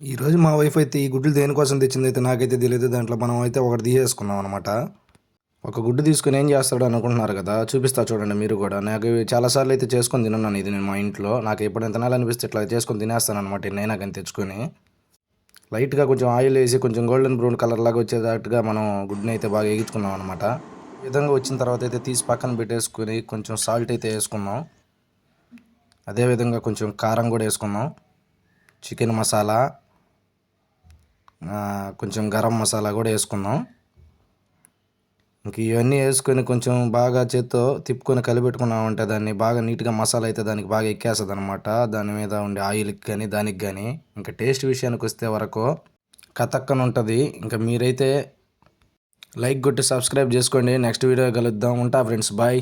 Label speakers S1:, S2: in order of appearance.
S1: ఈరోజు మా వైఫ్ అయితే ఈ గుడ్లు దేనికోసం తెచ్చింది అయితే నాకైతే తెలియదు దాంట్లో మనం అయితే ఒకటి తీసేసుకున్నాం అనమాట ఒక గుడ్డు తీసుకుని ఏం చేస్తాడు అనుకుంటున్నారు కదా? చూపిస్తా చూడండి మీరు కూడా. నాకు చాలాసార్లు అయితే చేసుకొని తిన్నాను ఇది నేను మా ఇంట్లో. నాకు ఎప్పుడైనా తినాలనిపిస్తే ఇట్లా చేసుకొని తినేస్తాను అనమాట నేను కానీ తెచ్చుకొని. లైట్గా కొంచెం ఆయిల్ వేసి కొంచెం గోల్డెన్ బ్రౌన్ కలర్ లాగా వచ్చేటట్టుగా మనం గుడ్ని అయితే బాగా వేగించుకున్నాం అనమాట ఈ విధంగా వచ్చిన తర్వాత అయితే తీసి పక్కన పెట్టేసుకొని కొంచెం సాల్ట్ అయితే వేసుకున్నాం. అదేవిధంగా కొంచెం కారం కూడా వేసుకున్నాం. చికెన్ మసాలా. కొంచెం గరం మసాలా కూడా వేసుకుందాం. ఇంక ఇవన్నీ వేసుకొని కొంచెం బాగా చేత్తో తిప్పుకొని కలిపెట్టుకున్నామంటే దాన్ని బాగా నీట్గా మసాలా అయితే దానికి బాగా ఎక్కేస్తుంది అనమాట దాని మీద ఉండే ఆయిల్కి కానీ దానికి కానీ. ఇంకా టేస్ట్ విషయానికి వస్తే వరకు కతక్కన ఉంటుంది ఇంకా మీరైతే లైక్ కొట్టి సబ్స్క్రైబ్ చేసుకోండి. నెక్స్ట్ వీడియో కలుద్దాం. ఉంటా ఫ్రెండ్స్. బాయ్.